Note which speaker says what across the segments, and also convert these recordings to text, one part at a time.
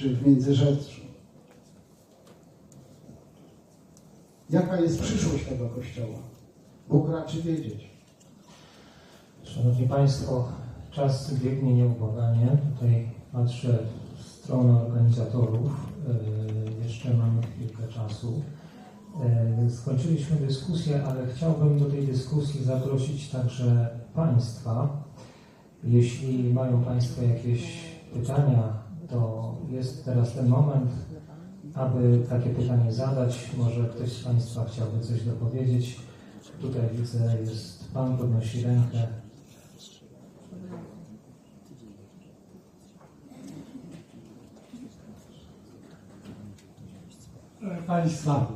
Speaker 1: czy w Międzyrzeczu. Jaka jest przyszłość tego kościoła? Bóg raczy wiedzieć.
Speaker 2: Szanowni Państwo, czas biegnie nieubłaganie. Tutaj patrzę w stronę organizatorów. E, Jeszcze mamy chwilkę czasu. E, Skończyliśmy dyskusję, ale chciałbym do tej dyskusji zaprosić także Państwa. Jeśli mają Państwo jakieś pytania, to jest teraz ten moment, aby takie pytanie zadać. Może ktoś z Państwa chciałby coś dopowiedzieć. Tutaj widzę, jest Pan, podnosi rękę.
Speaker 3: Państwa,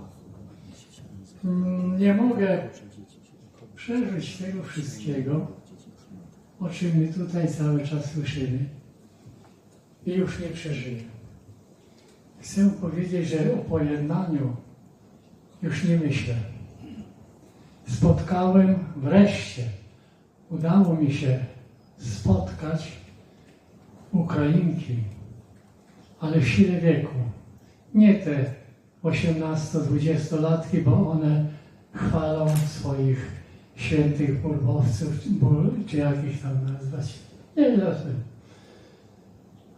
Speaker 3: mm, nie mogę przeżyć tego wszystkiego, o czym my tutaj cały czas słyszymy i już nie przeżyję. Chcę powiedzieć, że o pojednaniu już nie myślę. Spotkałem wreszcie, udało mi się spotkać Ukrainki, ale w sile wieku. Nie te 18-20-latki, bo one chwalą swoich świętych burbowców, bur, czy jak ich tam nazwać. Nie wiem.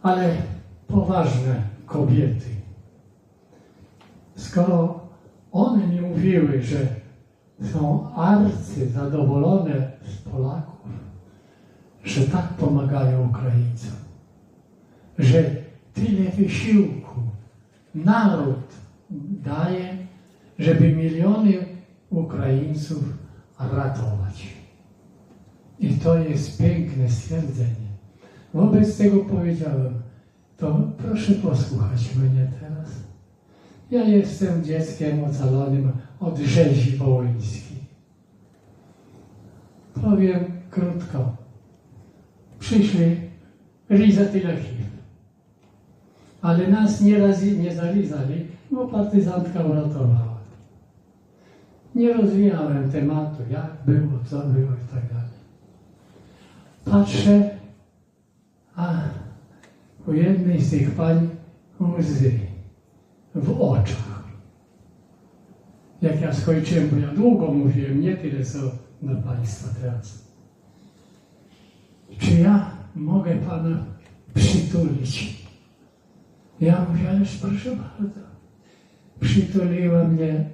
Speaker 3: Ale poważne kobiety. Skoro one mi mówiły, że są arcy zadowolone z Polaków, że tak pomagają Ukraińcom, że tyle wysiłku naród daje, żeby miliony Ukraińców ratować. I to jest piękne stwierdzenie. Wobec tego powiedziałem, to proszę posłuchać mnie teraz. Ja jestem dzieckiem ocalonym od rzezi wołyńskiej. Powiem krótko. Przyszli lizać HIV. Ale nas nie, razi, nie zalizali, bo partyzantka uratowała. Nie rozwijałem tematu, jak było, co było i tak dalej. Patrzę, u jednej z tych pań łzy w oczach. Jak ja skończyłem, bo ja długo mówiłem, nie tyle co do Państwa teraz. Czy ja mogę Pana przytulić? Ja mówię, ależ proszę bardzo. Przytuliła mnie,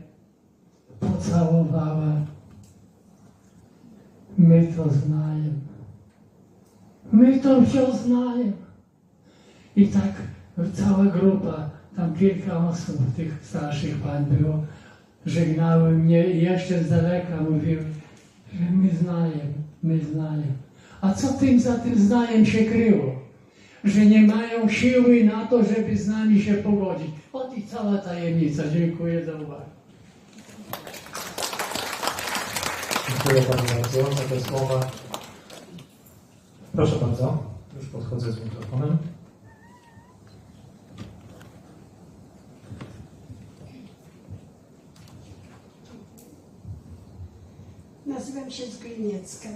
Speaker 3: pocałowała. My to znajemy. My to się znajemy. I tak cała grupa, tam kilka osób, tych starszych pań było, żegnały mnie i jeszcze z daleka mówiły, że my znajemy, my znajemy. A co tym za tym znajem się kryło? Że nie mają siły na to, żeby z nami się pogodzić. Ot i cała tajemnica. Dziękuję za uwagę.
Speaker 2: Dziękuję Panu bardzo za te słowa. Proszę bardzo, już podchodzę z mikrofonem.
Speaker 4: Nazywam się Zgliniecka.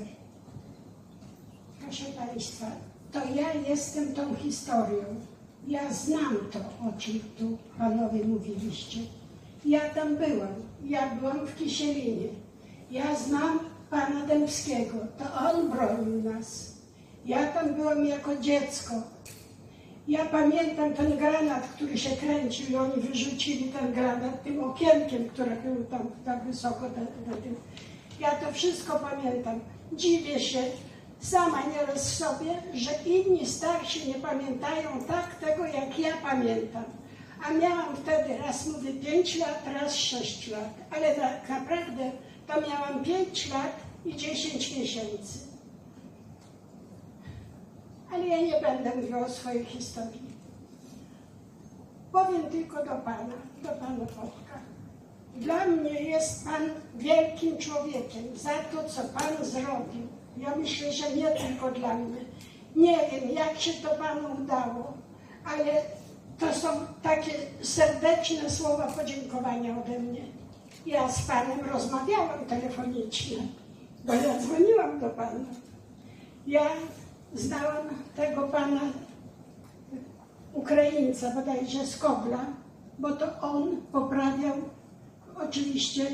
Speaker 4: Proszę Państwa, to ja jestem tą historią. Ja znam to, o czym tu Panowie mówiliście. Ja tam byłam. Ja byłam w Kisielinie. Ja znam Pana Dębskiego. To On bronił nas. Ja tam byłam jako dziecko. Ja pamiętam ten granat, który się kręcił i oni wyrzucili ten granat tym okienkiem, które było tam tak wysoko na, na tym. Ja to wszystko pamiętam. Dziwię się sama nieraz sobie, że inni starsi nie pamiętają tak tego, jak ja pamiętam. A miałam wtedy, raz mówię, 5 lat, raz 6 lat, ale tak naprawdę to miałam 5 lat i 10 miesięcy. Ale ja nie będę mówiła o swojej historii. Powiem tylko do Pana, do Pana Wodka. Dla mnie jest Pan wielkim człowiekiem za to, co Pan zrobił. Ja myślę, że nie tylko dla mnie. Nie wiem, jak się to Panu udało, ale to są takie serdeczne słowa podziękowania ode mnie. Ja z Panem rozmawiałam telefonicznie, bo ja dzwoniłam do Pana. Ja znałam tego Pana Ukraińca, bodajże z Kobla, bo to on poprawiał oczywiście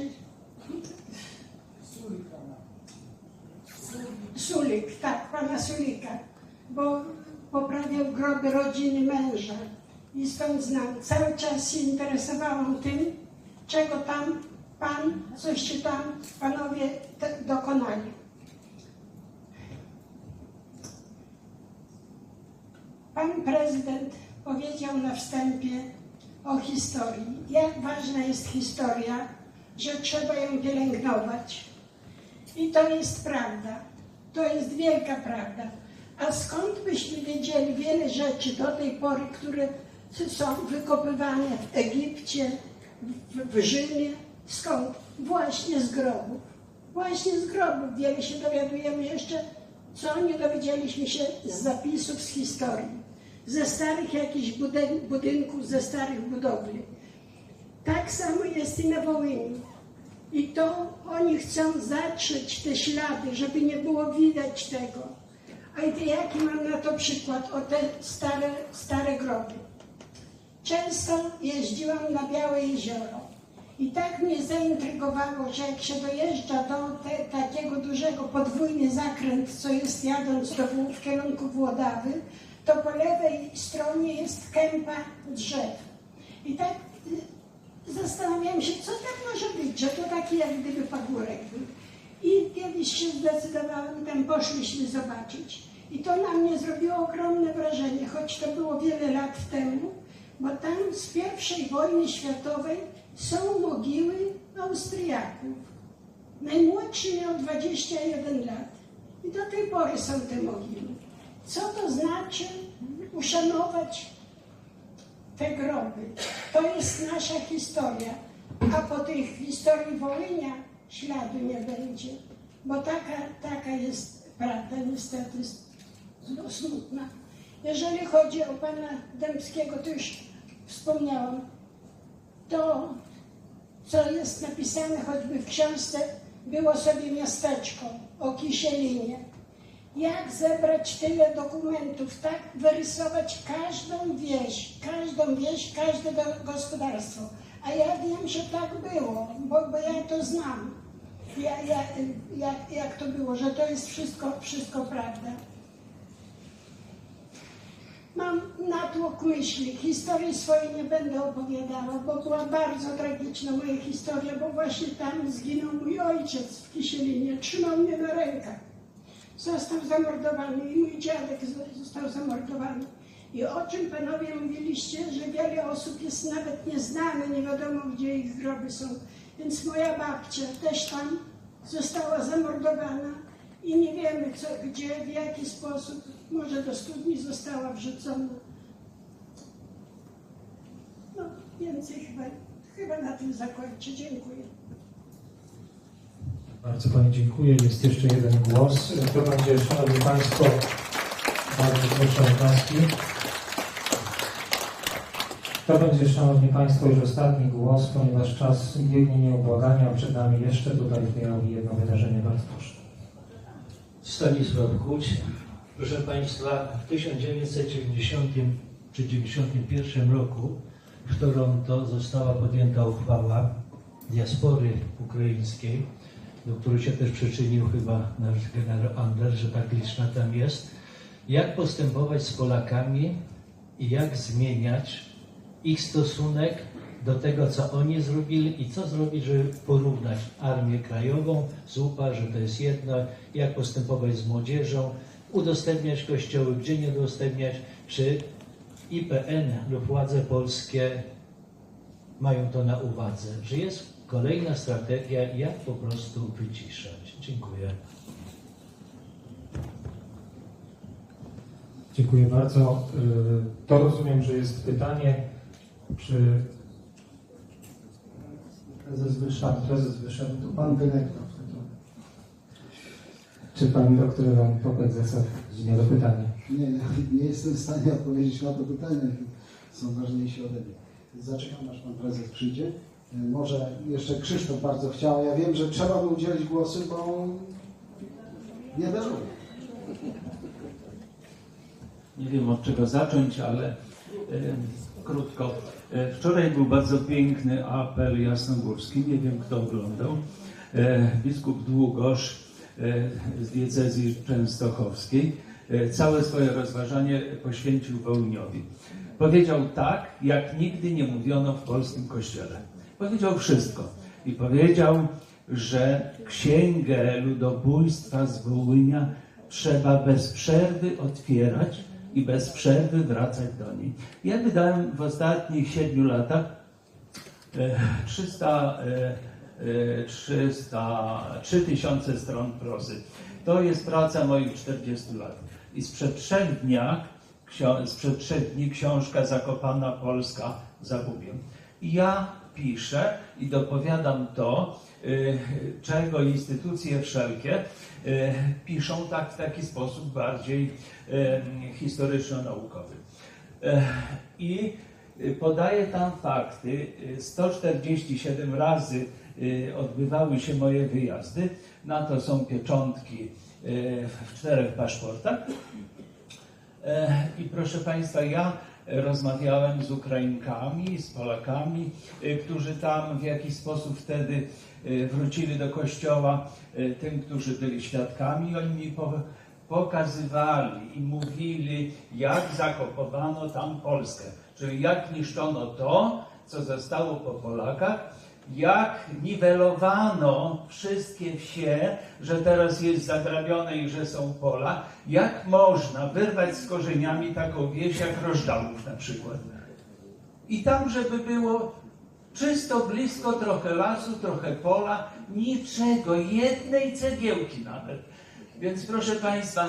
Speaker 4: Sulik, tak, pana Sulika, bo poprawiał groby rodziny męża i stąd znam. Cały czas się interesowałam tym, czego tam pan, coście tam panowie dokonali. Pan prezydent powiedział na wstępie o historii. Jak ważna jest historia, że trzeba ją pielęgnować. I to jest prawda. To jest wielka prawda. A skąd byśmy wiedzieli wiele rzeczy do tej pory, które są wykopywane w Egipcie, w, w Rzymie? Skąd? Właśnie z grobów. Właśnie z grobów. Wiele się dowiadujemy jeszcze, co nie dowiedzieliśmy się z zapisów z historii. Ze starych jakichś budyn- budynków, ze starych budowli. Tak samo jest i na Wołyniu. I to oni chcą zatrzeć te ślady, żeby nie było widać tego. A jaki mam na to przykład? O te stare, stare groby. Często jeździłam na Białe Jezioro. I tak mnie zaintrygowało, że jak się dojeżdża do te, takiego dużego podwójny zakręt, co jest jadąc do, w kierunku Włodawy, to po lewej stronie jest kępa drzew. I tak y, zastanawiałam się, co tam może być, że to taki jak gdyby pagórek był. I kiedyś się zdecydowałam, tam poszliśmy zobaczyć. I to na mnie zrobiło ogromne wrażenie, choć to było wiele lat temu, bo tam z I wojny światowej są mogiły Austriaków. Najmłodszy miał 21 lat. I do tej pory są te mogiły. Co to znaczy uszanować te groby? To jest nasza historia. A po tej historii Wołynia śladu nie będzie. Bo taka, taka jest prawda, niestety no, smutna. Jeżeli chodzi o pana Dębskiego, to już wspomniałam, to co jest napisane choćby w książce, było sobie miasteczko o Kisielinie. Jak zebrać tyle dokumentów, tak wyrysować każdą wieś, każdą wieś, każde gospodarstwo. A ja wiem, że tak było, bo, bo ja to znam. Ja, ja, jak, jak to było, że to jest wszystko, wszystko prawda. Mam natłok myśli. Historii swojej nie będę opowiadała, bo była bardzo tragiczna moja historia, bo właśnie tam zginął mój ojciec w Kisielinie. Trzymał mnie na rękach. Został zamordowany i mój dziadek został zamordowany. I o czym panowie mówiliście, że wiele osób jest nawet nieznane, nie wiadomo gdzie ich groby są. Więc moja babcia też tam została zamordowana i nie wiemy co, gdzie, w jaki sposób, może do studni została wrzucona. No, więcej chyba, chyba na tym zakończę. Dziękuję.
Speaker 2: Bardzo Pani dziękuję. Jest jeszcze jeden głos. To będzie, Szanowni Państwo, bardzo proszę o. To będzie, Szanowni Państwo, już ostatni głos, ponieważ czas biegnie nieubłagania, a przed nami jeszcze tutaj w jedno wydarzenie. Bardzo proszę.
Speaker 5: Stanisław Kuć. Proszę Państwa, w 1990 czy 1991 roku w Toronto została podjęta uchwała diaspory ukraińskiej, do której się też przyczynił chyba nasz generał Ander, że tak liczna tam jest. Jak postępować z Polakami i jak zmieniać ich stosunek do tego, co oni zrobili i co zrobić, żeby porównać Armię Krajową z UPA, że to jest jedno, jak postępować z młodzieżą, udostępniać kościoły, gdzie nie udostępniać, czy IPN lub władze polskie mają to na uwadze, że jest kolejna strategia, jak po prostu wyciszać. Dziękuję.
Speaker 2: Dziękuję bardzo. Y, To rozumiem, że jest pytanie, czy
Speaker 1: Prezes wyszedł.
Speaker 2: prezes wyszedł?
Speaker 1: To pan dyrektor.
Speaker 2: Czy pan doktor Ewan Popek zechce nie do pytania?
Speaker 1: Nie, nie, nie jestem w stanie odpowiedzieć na to pytanie. Są ważniejsi ode mnie. Zaczekam, aż pan prezes przyjdzie. E, Może jeszcze Krzysztof bardzo chciał. Ja wiem, że trzeba mu udzielić głosu, bo nie daruje.
Speaker 6: Nie wiem od czego zacząć, ale krótko. E, Wczoraj był bardzo piękny apel jasnogórski, nie wiem kto oglądał. E, Biskup Długosz e, z diecezji częstochowskiej e, całe swoje rozważanie poświęcił Wołniowi. Powiedział tak, jak nigdy nie mówiono w polskim kościele. Powiedział wszystko. I powiedział, że księgę ludobójstwa z Wołynia trzeba bez przerwy otwierać i bez przerwy wracać do niej. Ja wydałem w ostatnich siedmiu latach e, 300, e, e, 300, 3000 stron prozy. To jest praca moich 40 lat. I sprzed trzech dniach, sprzed trzech dni książka Zakopana Polska zagubię. Ja piszę i dopowiadam to, y, czego instytucje wszelkie y, piszą tak w taki sposób bardziej y, historyczno-naukowy. I podaję tam fakty. Y, 147 razy odbywały się moje wyjazdy. Na to są pieczątki w czterech paszportach. I proszę Państwa, ja rozmawiałem z Ukrainkami, z Polakami, y, którzy tam w jakiś sposób wtedy y, wrócili do kościoła, y, tym, którzy byli świadkami. Oni mi po- pokazywali i mówili, jak zakopowano tam Polskę, czyli jak niszczono to, co zostało po Polakach, jak niwelowano wszystkie wsie, że teraz jest zagrabione i że są pola, jak można wyrwać z korzeniami taką wieś jak Rożdałów na przykład. I tam, żeby było czysto, blisko, trochę lasu, trochę pola, niczego, jednej cegiełki nawet. Więc proszę Państwa,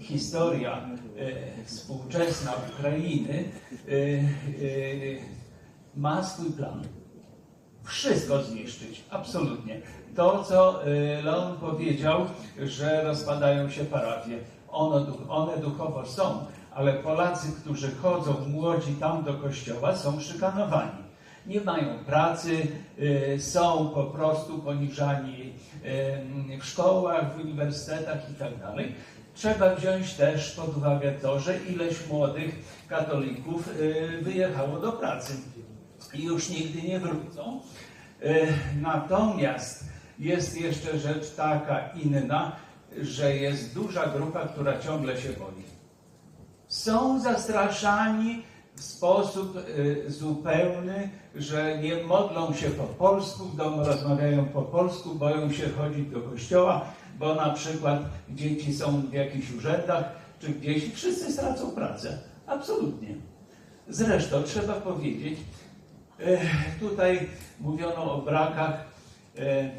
Speaker 6: historia e, współczesna Ukrainy e, e, ma swój plan. Wszystko zniszczyć, absolutnie. To, co e, Leon powiedział, że rozpadają się parafie, duch- one duchowo są, ale Polacy, którzy chodzą młodzi tam do kościoła, są szykanowani. Nie mają pracy, e, są po prostu poniżani e, w szkołach, w uniwersytetach i tak. Trzeba wziąć też pod uwagę to, że ileś młodych katolików wyjechało do pracy i już nigdy nie wrócą. E, Natomiast jest jeszcze rzecz taka inna, że jest duża grupa, która ciągle się boi. Są zastraszani w sposób e, zupełny, że nie modlą się po polsku, w domu rozmawiają po polsku, boją się chodzić do kościoła, bo na przykład dzieci są w jakichś urzędach czy gdzieś i wszyscy stracą pracę. Absolutnie. Zresztą trzeba powiedzieć, tutaj mówiono o brakach e, e,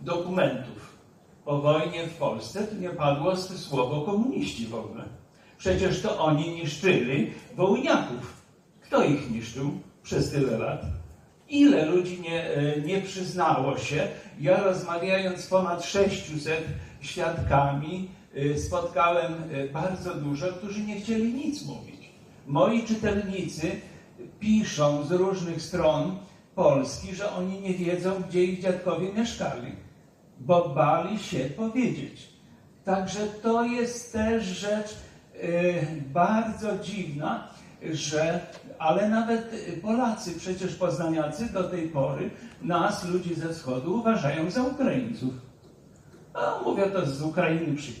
Speaker 6: dokumentów. Po wojnie w Polsce tu nie padło słowo komuniści w ogóle. Przecież to oni niszczyli wołyniaków. Kto ich niszczył przez tyle lat? Ile ludzi nie, e, nie przyznało się? Ja rozmawiając z ponad 600 świadkami, e, spotkałem e, bardzo dużo, którzy nie chcieli nic mówić. Moi czytelnicy piszą z różnych stron Polski, że oni nie wiedzą, gdzie ich dziadkowie mieszkali, bo bali się powiedzieć. Także to jest też rzecz y, bardzo dziwna, że, ale nawet Polacy, przecież poznaniacy do tej pory nas, ludzi ze wschodu, uważają za Ukraińców. A mówię to z Ukrainy przy,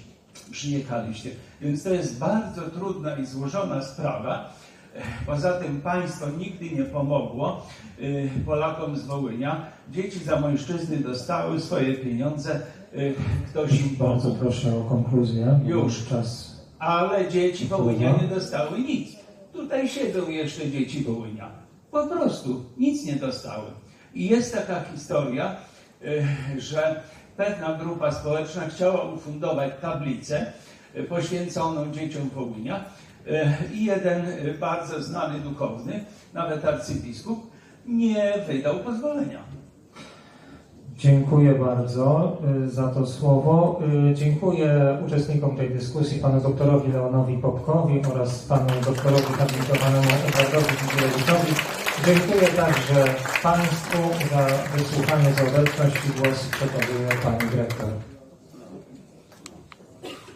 Speaker 6: przyjechaliście. Więc to jest bardzo trudna i złożona sprawa. Poza tym państwo nigdy nie pomogło y, Polakom z Wołynia. Dzieci zamojszczyzny dostały swoje pieniądze, y, ktoś im
Speaker 2: Bardzo proszę o konkluzję.
Speaker 6: Już.
Speaker 2: Czas.
Speaker 6: Ale dzieci Wołynia nie dostały nic. Tutaj siedzą jeszcze dzieci Wołynia. Po prostu nic nie dostały. I jest taka historia, y, że pewna grupa społeczna chciała ufundować tablicę poświęconą dzieciom Wołynia i jeden bardzo znany duchowny, nawet arcybiskup, nie wydał pozwolenia.
Speaker 2: Dziękuję bardzo y, za to słowo. Y, Dziękuję uczestnikom tej dyskusji, panu doktorowi Leonowi Popkowi oraz panu doktorowi habilitowanemu Edwardowi Widzielewiczowi. Dziękuję także Państwu za wysłuchanie, za obecność i głos przekazuje pani dyrektor.